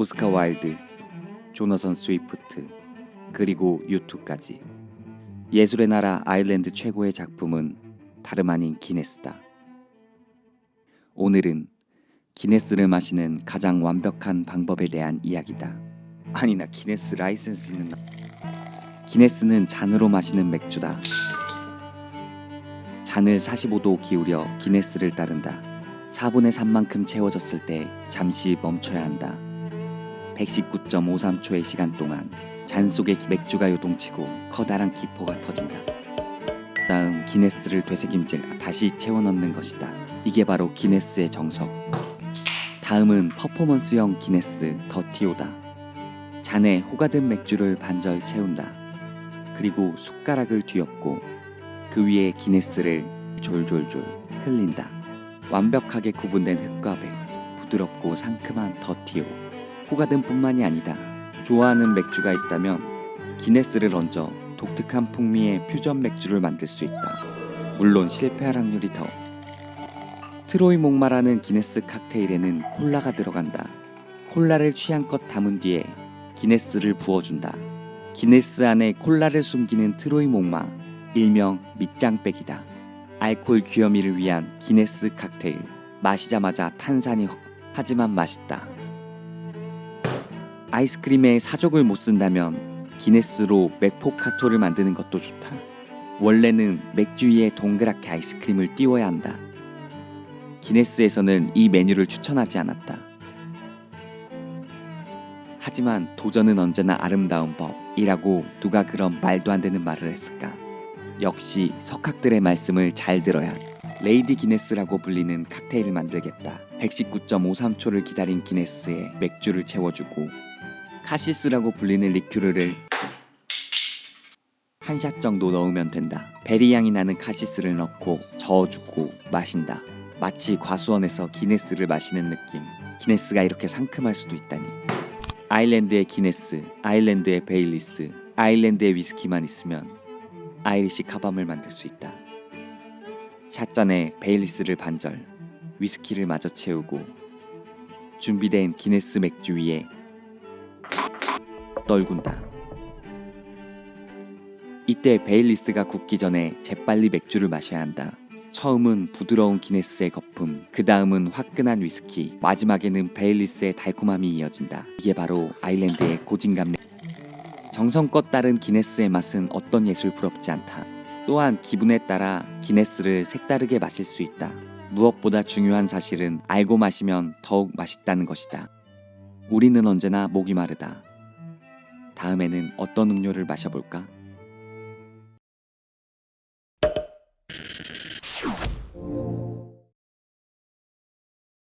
오스카 와일드, 조너선 스위프트, 그리고 유투까지 예술의 나라 아일랜드 최고의 작품은 다름 아닌 기네스다. 오늘은 기네스를 마시는 가장 완벽한 방법에 대한 이야기다. 아니 나 기네스 라이센스 있는 나... 기네스는 잔으로 마시는 맥주다. 잔을 45도 기울여 기네스를 따른다. 4분의 3만큼 채워졌을 때 잠시 멈춰야 한다. 119.53초의 시간 동안 잔 속에 맥주가 요동치고 커다란 기포가 터진다. 다음 기네스를 되새김질 다시 채워 넣는 것이다. 이게 바로 기네스의 정석. 다음은 퍼포먼스형 기네스 더티오다. 잔에 호가든 맥주를 반절 채운다. 그리고 숟가락을 뒤엎고 그 위에 기네스를 졸졸졸 흘린다. 완벽하게 구분된 흙과 백, 부드럽고 상큼한 더티오. 호가든뿐만이 아니다. 좋아하는 맥주가 있다면 기네스를 얹어 독특한 풍미의 퓨전 맥주를 만들 수 있다. 물론 실패할 확률이 더. 트로이 목마라는 기네스 칵테일에는 콜라가 들어간다. 콜라를 취향껏 담은 뒤에 기네스를 부어준다. 기네스 안에 콜라를 숨기는 트로이 목마, 일명 밑장백이다. 알코올 귀여미를 위한 기네스 칵테일. 마시자마자 탄산이 헉. 하지만 맛있다. 아이스크림에 사족을 못 쓴다면 기네스로 맥포카토를 만드는 것도 좋다. 원래는 맥주 위에 동그랗게 아이스크림을 띄워야 한다. 기네스에서는 이 메뉴를 추천하지 않았다. 하지만 도전은 언제나 아름다운 법이라고 누가 그런 말도 안 되는 말을 했을까? 역시 석학들의 말씀을 잘 들어야 레이디 기네스라고 불리는 칵테일을 만들겠다. 119.53초를 기다린 기네스에 맥주를 채워주고 카시스라고 불리는 리큐르를 한 샷 정도 넣으면 된다. 베리 향이 나는 카시스를 넣고 저어주고 마신다. 마치 과수원에서 기네스를 마시는 느낌. 기네스가 이렇게 상큼할 수도 있다니. 아일랜드의 기네스, 아일랜드의 베일리스, 아일랜드의 위스키만 있으면 아이리시 카밤을 만들 수 있다. 샷잔에 베일리스를 반절, 위스키를 마저 채우고 준비된 기네스 맥주 위에 떨군다. 이때 베일리스가 굳기 전에 재빨리 맥주를 마셔야 한다. 처음은 부드러운 기네스의 거품, 그 다음은 화끈한 위스키, 마지막에는 베일리스의 달콤함이 이어진다. 이게 바로 아일랜드의 고진감. 정성껏 따른 기네스의 맛은 어떤 예술 부럽지 않다. 또한 기분에 따라 기네스를 색다르게 마실 수 있다. 무엇보다 중요한 사실은 알고 마시면 더욱 맛있다는 것이다. 우리는 언제나 목이 마르다. 다음에는 어떤 음료를 마셔볼까?